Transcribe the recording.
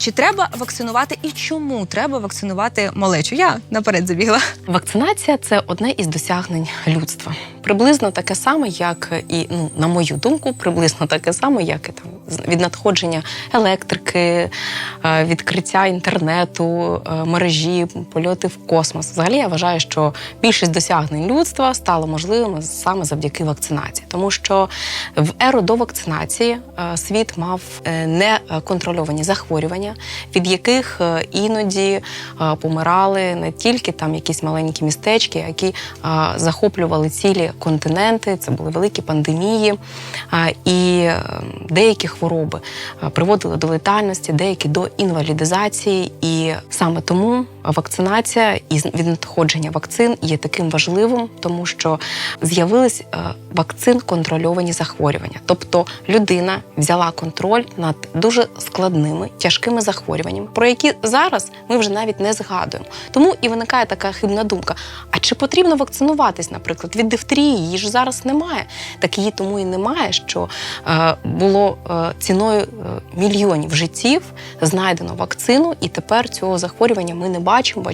Чи треба вакцинувати і чому треба вакцинувати малечу? Я наперед забігла. Вакцинація це одне із досягнень людства. Приблизно таке саме, як і ну, на мою думку, приблизно таке саме, як і там від надходження електрики, е, відкриття інтернету, е, мережі, польоти в космос. Взагалі я вважаю, що більшість досягнень людства стало можливими саме завдяки вакцинації, тому що в еру до вакцинації е, світ мав неконтрольовані захворювання, від яких е, іноді е, помирали не тільки там якісь маленькі містечки, які е, захоплювали цілі континенти. Це були великі пандемії, і деякі хвороби приводили до летальності, деякі до інвалідизації. І саме тому вакцинація і від надходження вакцин є таким важливим, тому що з'явились вакцин контрольовані захворювання. Тобто людина взяла контроль над дуже складними тяжкими захворюваннями, про які зараз ми вже навіть не згадуємо. Тому і виникає така хибна думка: а чи потрібно вакцинуватись, наприклад, від дифтерії? Її ж зараз немає. Так її тому і немає, що е, було е, ціною е, мільйонів життів знайдено вакцину, і тепер цього захворювання ми не бачимо. бачимо